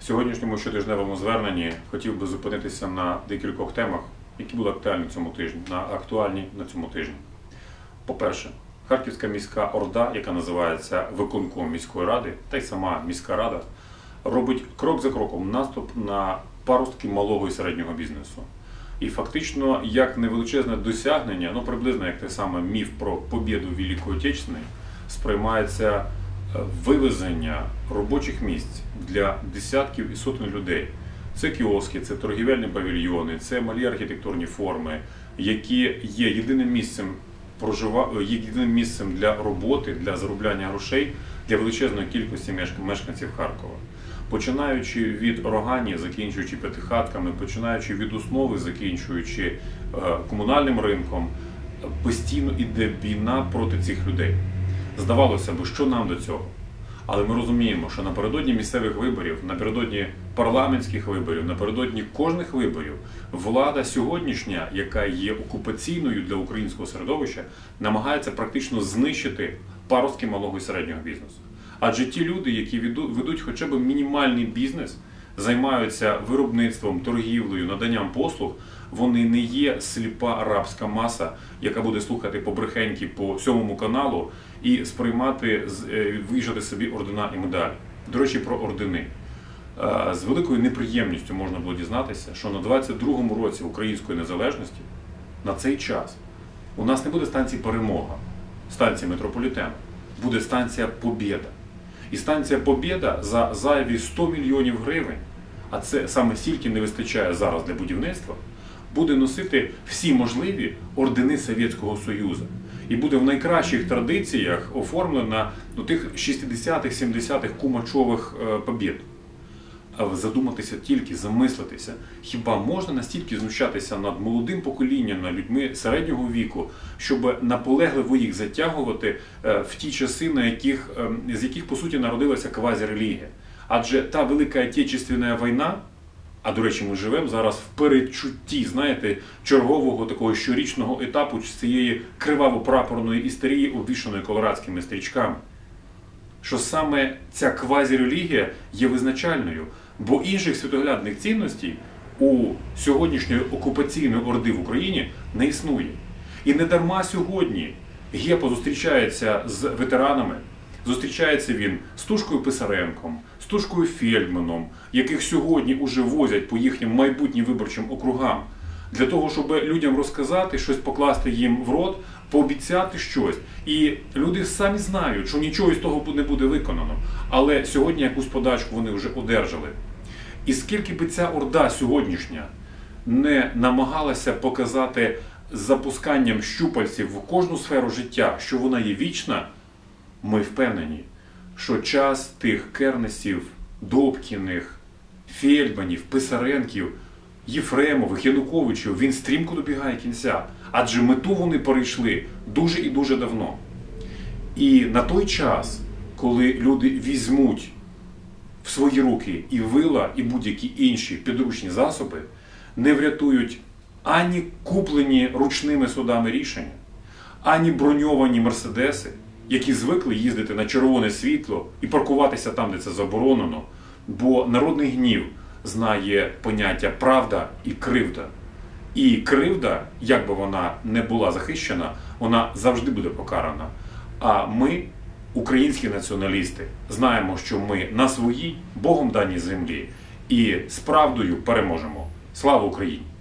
сьогоднішньому щотижневому зверненні хотів би зупинитися на декількох темах, які були актуальні цьому тижні, на актуальні на цьому тижні. По-перше, Харківська міська орда, яка називається виконком міської ради, та й сама міська рада, робить крок за кроком наступ на паростки малого і середнього бізнесу. І фактично, як невеличезне досягнення, ну приблизно як те саме міф про побіду Великої Отечественної, сприймається вивезення робочих місць для десятків і сотень людей. Це кіоски, це торгівельні павільйони, це малі архітектурні форми, які є єдиним місцем е, єдиним місцем для роботи, для заробляння грошей для величезної кількості мешк- мешканців Харкова. Починаючи від рогані, закінчуючи п'ятихатками, починаючи від основи, закінчуючи е, комунальним ринком, постійно іде війна проти цих людей. Здавалося б, що нам до цього? Але ми розуміємо, що напередодні місцевих виборів, напередодні парламентських виборів, напередодні кожних виборів, влада сьогоднішня, яка є окупаційною для українського середовища, намагається практично знищити паростки малого і середнього бізнесу. Адже ті люди, які веду- ведуть хоча б мінімальний бізнес, займаються виробництвом, торгівлею, наданням послуг, вони не є сліпа арабська маса, яка буде слухати побрехеньки по сьомому каналу і сприймати е, виїжджати собі ордена і медалі. До речі, про ордени. Е, З великою неприємністю можна було дізнатися, що на 22-му році української незалежності на цей час у нас не буде станції Перемога, станції метрополітену, буде станція Побєда. І станція Побєда за зайві 100 мільйонів гривень, а це саме стільки не вистачає зараз для будівництва, буде носити всі можливі ордени Совєтського Союзу. І буде в найкращих традиціях оформлена ну, тих 60-х, 70-х кумачових е, побєд. Задуматися тільки, замислитися. Хіба можна настільки знущатися над молодим поколінням, над людьми середнього віку, щоб наполегливо їх затягувати е, в ті часи, на яких, е, з яких по суті народилася квазірелігія? Адже та велика Отечественна війна, а до речі, ми живемо зараз в передчутті, знаєте, чергового такого щорічного етапу цієї криваво-прапорної істерії, обвішаної колорадськими стрічками що саме ця квазірелігія є визначальною, бо інших світоглядних цінностей у сьогоднішньої окупаційної орди в Україні не існує. І не дарма сьогодні Гепо зустрічається з ветеранами. Зустрічається він з Тушкою Писаренком, з Тушкою Фельдманом, яких сьогодні уже возять по їхнім майбутнім виборчим округам, для того, щоб людям розказати, щось покласти їм в рот, пообіцяти щось. І люди самі знають, що нічого із того не буде виконано. Але сьогодні якусь подачку вони вже одержали. І скільки би ця орда сьогоднішня не намагалася показати запусканням щупальців в кожну сферу життя, що вона є вічна, ми впевнені, що час тих Кернесів, Добкіних, Фельдманів, Писаренків, Єфремових, Януковичів, він стрімко добігає кінця. Адже мету вони перейшли дуже і дуже давно. І на той час, коли люди візьмуть в свої руки і вила, і будь-які інші підручні засоби, не врятують ані куплені ручними судами рішення, ані броньовані мерседеси, які звикли їздити на червоне світло і паркуватися там, де це заборонено. Бо народний гнів знає поняття правда і кривда. І кривда, як би вона не була захищена, вона завжди буде покарана. А ми, українські націоналісти, знаємо, що ми на своїй Богом даній землі і з правдою переможемо. Слава Україні!